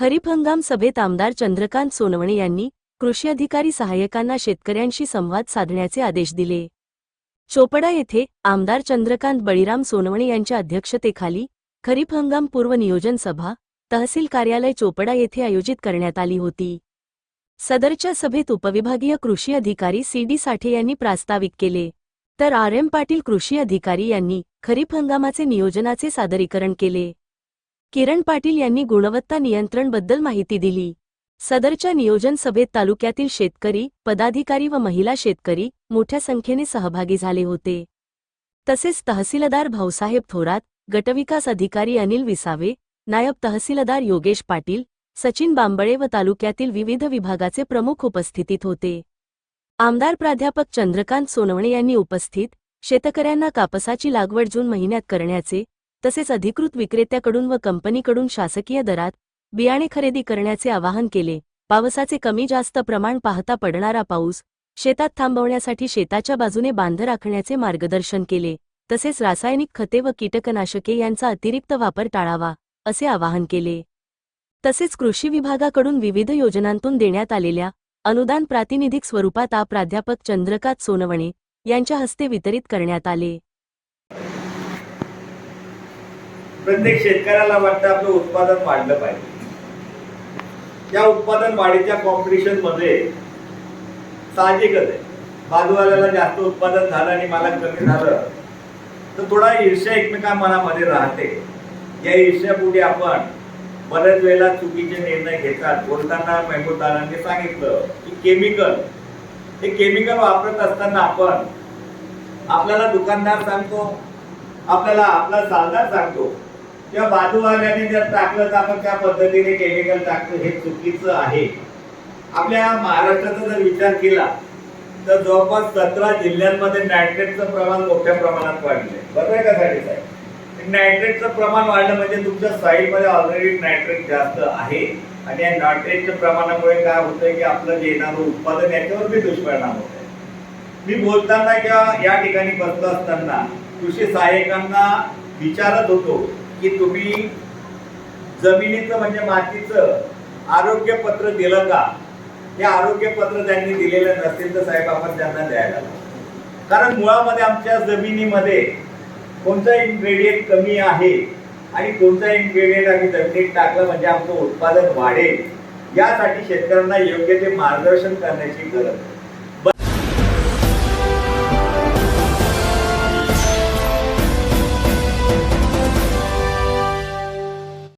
खरीप हंगाम सभेत आमदार चंद्रकांत सोनवणे यांनी कृषी अधिकारी सहाय्यकांना शेतकऱ्यांशी संवाद साधण्याचे आदेश दिले. चोपडा येथे आमदार चंद्रकांत बळीराम सोनवणे यांच्या अध्यक्षतेखाली खरीप हंगाम पूर्व नियोजन सभा तहसील कार्यालय चोपडा येथे आयोजित करण्यात आली होती. सदरच्या सभेत उपविभागीय कृषी अधिकारी सी डी साठे यांनी प्रास्ताविक केले. तर आर एम पाटील कृषी अधिकारी यांनी खरीप हंगामाचे नियोजनाचे सादरीकरण केले. किरण पाटील यांनी गुणवत्ता नियंत्रणबद्दल माहिती दिली. सदरच्या नियोजन सभेत तालुक्यातील शेतकरी पदाधिकारी व महिला शेतकरी मोठ्या संख्येने सहभागी झाले होते. तसेच तहसीलदार भाऊसाहेब थोरात गटविकास अधिकारी अनिल विसावे नायब तहसीलदार योगेश पाटील सचिन बांबळे व तालुक्यातील विविध विभागाचे प्रमुख उपस्थितीत होते. आमदार प्राध्यापक चंद्रकांत सोनवणे यांनी उपस्थित शेतकऱ्यांना कापसाची लागवड जून महिन्यात करण्याचे तसेच अधिकृत विक्रेत्याकडून व कंपनीकडून शासकीय दरात बियाणे खरेदी करण्याचे आवाहन केले. पावसाचे कमी जास्त प्रमाण पाहता पडणारा पाऊस शेतात थांबवण्यासाठी शेताच्या बाजूने बांध राखण्याचे मार्गदर्शन केले. तसेच रासायनिक खते व कीटकनाशके यांचा अतिरिक्त वापर टाळावा असे आवाहन केले. तसेच कृषी विभागाकडून विविध योजनांतून देण्यात आलेल्या अनुदान प्रातिनिधिक स्वरूपात आ प्राध्यापक चंद्रकांत सोनवणे यांच्या हस्ते वितरित करण्यात आले. प्रत्येक शेतकऱ्याला वाटतं आपलं उत्पादन वाढलं पाहिजे. या उत्पादन वाढीच्या कॉम्पिटिशनमध्ये साहजिकच आहे. बाजूवाल्याला जास्त उत्पादन झालं आणि मला कमी झालं तर थोडा ईर्ष्या एकमेका मनामध्ये राहते. या ईर्ष्यापुढे आपण बऱ्याच वेळेला चुकीचे निर्णय घेतात. बोलताना मेहबूबदारांनी सांगितलं की केमिकल हे केमिकल वापरत असताना आपण आपल्याला दुकानदार सांगतो आपल्याला आपला सालदार सांगतो किंवा बाजूवाल्याने जर टाकलं तर आपण त्या पद्धतीने केमिकल टाकतो हे चुकीचं आहे. आपल्या महाराष्ट्राचा जर विचार केला तर जवळपास सतरा जिल्ह्यांमध्ये नायट्रेटचं प्रमाण मोठ्या प्रमाणात वाढलंय. बरोबर आहे का साठी साहेब नायट्रेटचं प्रमाण वाढलं म्हणजे तुमच्या साईडमध्ये ऑलरेडी नायट्रेट जास्त आहे. आणि या नायट्रेटच्या प्रमाणामुळे काय होतंय की आपलं जे येणारं उत्पादन याच्यावर बी दुष्परिणाम होत आहे. मी बोलताना किंवा या ठिकाणी बसलो असताना कृषी सहाय्यकांना विचारत होतो की तुम्ही जमिनीचं म्हणजे मातीचं आरोग्य पत्र दिलं का? हे आरोग्य पत्र त्यांनी दिलेलं नसेल तर साहेब आपण त्यांना द्यायला कारण मुळामध्ये आमच्या जमिनीमध्ये कोणता इन्ग्रेडियंट कमी आहे आणि कोणता इन्ग्रेडियंट आम्ही जमिनीत टाकलं म्हणजे आमचं उत्पादन वाढेल. यासाठी शेतकऱ्यांना योग्य ते मार्गदर्शन करण्याची गरज आहे.